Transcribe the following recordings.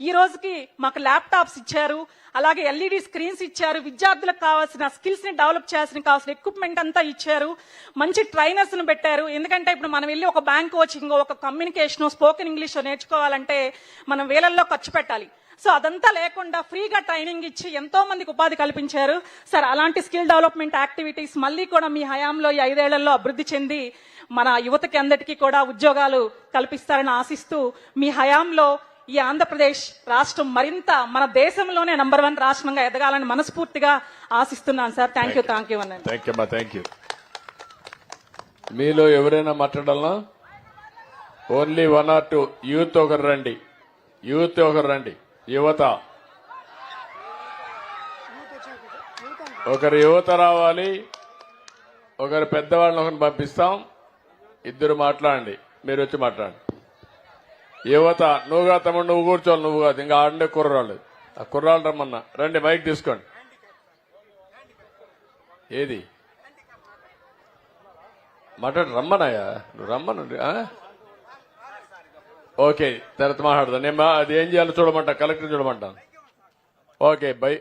ఈ రోజుకి మాకు ల్యాప్టాప్స్ ఇచ్చారు అలాగే ఎల్ఈడి స్క్రీన్స్ ఇచ్చారు విద్యార్థులకు కావాల్సిన స్కిల్స్ని డెవలప్ చేయాల్సిన కావాల్సిన ఎక్విప్మెంట్ అంతా ఇచ్చారు మంచి ట్రైనర్స్ను పెట్టారు. ఎందుకంటే ఇప్పుడు మనం వెళ్ళి ఒక బ్యాంక్ కోచింగ్ ఒక కమ్యూనికేషన్ స్పోకెన్ ఇంగ్లీష్ నేర్చుకోవాలంటే మనం వేలల్లో ఖర్చు పెట్టాలి. సో అదంతా లేకుండా ఫ్రీగా ట్రైనింగ్ ఇచ్చి ఎంతో మందికి ఉపాధి కల్పించారు. సార్ అలాంటి స్కిల్ డెవలప్మెంట్ యాక్టివిటీస్ మళ్ళీ కూడా మీ హయాంలో ఈ ఐదేళ్ళలో అభివృద్ధి చెంది మన యువతకి అందరికీ కూడా ఉద్యోగాలు కల్పిస్తారని ఆశిస్తూ మీ హయాంలో ఈ ఆంధ్రప్రదేశ్ రాష్ట్రం మరింత మన దేశంలోనే నంబర్ వన్ రాష్ట్రంగా ఎదగాలని మనస్ఫూర్తిగా ఆశిస్తున్నాను sir. Thank you thank you అన్నాను థ్యాంక్ యూ అమ్మా థ్యాంక్ యూ మీలో ఎవరైనా మాట్లాడాలా only one or two youth ఒకరు రండి. యూత్ ఒకరు రండి. యువత. ఒకరు యువత రావాలి. ఒకరు పెద్దవాళ్ళని ఒకరిని పంపిస్తాం. ఇద్దరు మాట్లాడండి. మీరు వచ్చి మాట్లాడండి. యువత నువ్వుగా తమ్ముడు నువ్వు కూర్చోవాలి నువ్వు కాదు. ఇంకా ఆడండే కుర్రాళ్ళు ఆ కుర్రాళ్ళు రమ్మన్నా. రండి మైక్ తీసుకోండి. ఏది? మాట్లాడు రమ్మనాయా నువ్వు రమ్మను ఓకే తర్వాత మాట్లాడదాం. నేను అది ఏం చేయాలో చూడమంటా కలెక్టర్ చూడమంటాను ఓకే బై.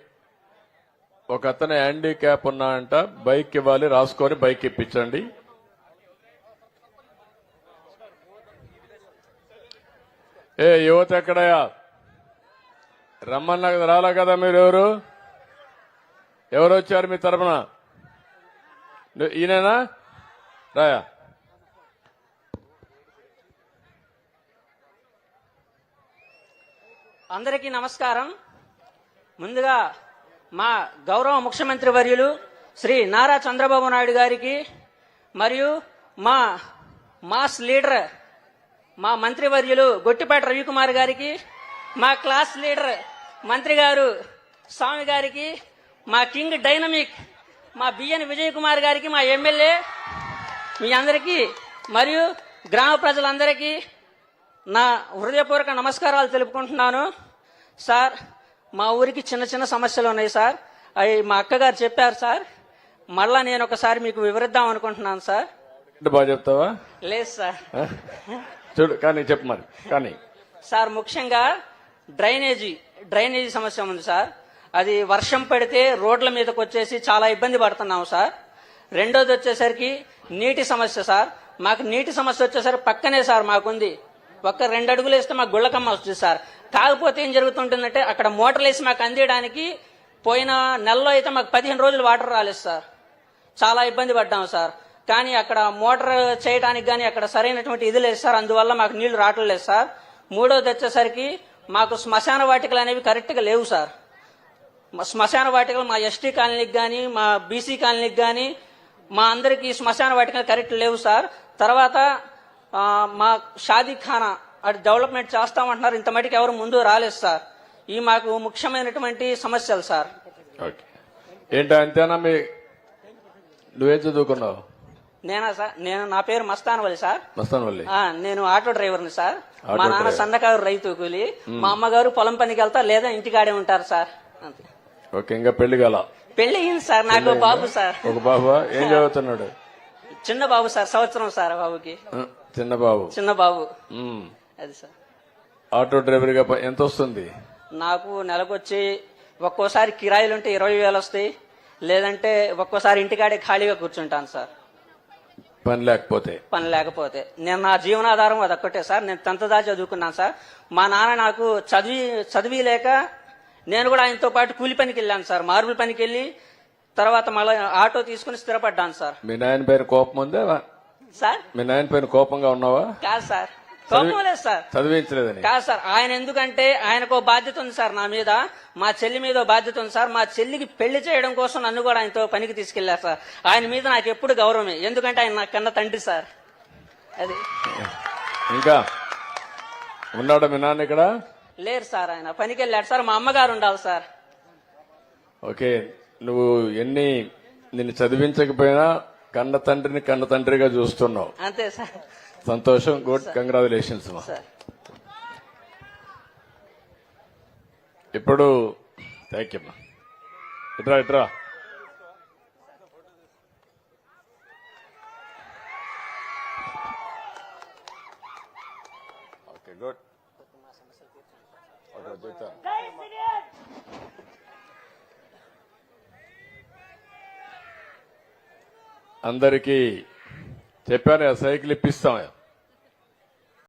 ఒక అతను హ్యాండిక్యాప్ ఉన్నా అంట బైక్ ఇవ్వాలి రాసుకొని బైక్ ఇప్పించండి. ఏ యువత ఎక్కడయ్యా? రమ్మన్నా కదా రాలా కదా మీరు ఎవరు? ఎవరు వచ్చారు మీ తరపున? ఈయననా? రాయా. అందరికీ నమస్కారం. ముందుగా మా గౌరవ ముఖ్యమంత్రి వర్యులు శ్రీ నారా చంద్రబాబు నాయుడు గారికి మరియు మా మాస్ లీడర్ మా మంత్రివర్యులు గొట్టిపేట రవికుమార్ గారికి మా క్లాస్ లీడర్ మంత్రి గారు స్వామి గారికి మా కింగ్ డైనమిక్ మా బిఎన్ విజయ్ కుమార్ గారికి మా ఎమ్మెల్యే మీ అందరికీ మరియు గ్రామ ప్రజలందరికీ నా హృదయపూర్వక నమస్కారాలు తెలుపుకుంటున్నాను. సార్ మా ఊరికి చిన్న చిన్న సమస్యలు ఉన్నాయి సార్. అవి మా అక్కగారు చెప్పారు సార్. మళ్ళా నేను ఒకసారి మీకు వివరిద్దాం అనుకుంటున్నాను సార్. అంటే బాగా చెప్తావా? లేదు సార్? చూడు కానీ చెప్పు మరి కానీ. సార్ ముఖ్యంగా డ్రైనేజీ డ్రైనేజీ సమస్య ఉంది సార్. అది వర్షం పడితే రోడ్ల మీదకి వచ్చేసి చాలా ఇబ్బంది పడుతున్నాం సార్. రెండోది వచ్చేసరికి నీటి సమస్య సార్. మాకు నీటి సమస్య వచ్చేసరికి పక్కనే సార్ మాకుంది. ఒక్క రెండు అడుగులు వేస్తే మాకు గుళ్ళకమ్మ వస్తుంది సార్. కాకపోతే ఏం జరుగుతుంటుందంటే అక్కడ మోటార్లు వేసి మాకు అందియడానికి పోయిన నెలలో అయితే మాకు పదిహేను రోజులు వాటర్ రాలేదు సార్. చాలా ఇబ్బంది పడ్డాం సార్. కానీ అక్కడ మోటార్ చేయడానికి కానీ అక్కడ సరైనటువంటి ఇది లేదు సార్. అందువల్ల మాకు నీళ్ళు రావట్లేదు సార్. మూడోది వచ్చేసరికి మాకు శ్మశాన వాటికలు అనేవి కరెక్ట్గా లేవు సార్. మా శ్మశాన వాటికలు మా ఎస్టీ కాలనీకి కానీ మా బీసీ కాలనీకి కానీ మా అందరికీ శ్మశాన వాటికలు కరెక్ట్ లేవు సార్. తర్వాత మా షాదీ ఖానా అది డెవలప్మెంట్ చేస్తామంటున్నారు. ఇంత మటుకు ఎవరు ముందు రాలేదు సార్. ఈ మాకు ముఖ్యమైనటువంటి సమస్యలు సార్. ఓకే మీ నువ్వేం చదువుకున్నావు? నేనా సార్? నేను నా పేరు మస్తాన్ వలి సార్. మస్తాన్ వల్లి నేను ఆటో డ్రైవర్ని సార్. మా నాన్న. సన్నకారు రైతు కూలి. మా అమ్మగారు పొలం పనికి వెళ్తా లేదా ఇంటికాడే ఉంటారు సార్. అంతే. ఓకే ఇంకా పెళ్ళి గల పెళ్ళి అయింది సార్ నాకు బాబు సార్. ఒక బాబు? ఏం చదువుతున్నాడు? చిన్న బాబు సార్ సంవత్సరం సార్ బాబుకి. చిన్న బాబు. చిన్న బాబు. అది సార్. ఆటో డ్రైవర్గా ఎంత వస్తుంది? నాకు నెలకొచ్చి ఒక్కోసారి కిరాయిలు ఉంటే ఇరవై వేలు వస్తాయి. లేదంటే ఒక్కోసారి ఇంటికాడే ఖాళీగా కూర్చుంటాను సార్. పని లేకపోతే. పని లేకపోతే. నేను నా జీవనాధారం అదొక్కటే సార్. నేను టెన్త్ దా చదువుకున్నాను సార్. మా నాన్న నాకు చదివి చదివి లేక నేను కూడా ఆయనతో పాటు కూలి పనికి వెళ్ళాను సార్. మార్బుల్ పనికి వెళ్ళి తర్వాత మళ్ళీ ఆటో తీసుకుని స్థిరపడ్డాను సార్. మీ నాయన పైన కోపం ఉందా? సార్? మీ నాయన పైన కోపంగా ఉన్నావా? కాదు సార్. కోపం సార్. చదివించలేదని. కాదు సార్ ఆయన ఎందుకంటే ఆయనకు బాధ్యత ఉంది సార్ నా మీద. మా చెల్లి మీద బాధ్యత ఉంది సార్. మా చెల్లికి పెళ్ళి చేయడం కోసం నన్ను కూడా ఆయనతో పనికి తీసుకెళ్ళారు సార్. ఆయన మీద నాకు ఎప్పుడు గౌరవమే. ఎందుకంటే ఆయన నా కన్న తండ్రి సార్. అది. ఇంకా ఉన్నాడా మీ నాన్న ఇక్కడ? లేరు సార్ ఆయన. పనికి వెళ్ళాడు సార్. మా అమ్మగారు ఉండాలి సార్. ఓకే నువ్వు ఎన్ని నిన్ను చదివించకపోయినా కన్న తండ్రిని కన్న తండ్రిగా చూస్తున్నావు. అంతే సార్. సంతోషం గుడ్ కంగ్రాచులేషన్స్ మా. సార్. ఇప్పుడు థ్యాంక్ యూ ఇట్రా ఇట్రా ఓకే గుడ్ ఉన్నాడు చెప్తా అందరికీ చెప్పాను సైకిల్ ఇప్పిస్తాం.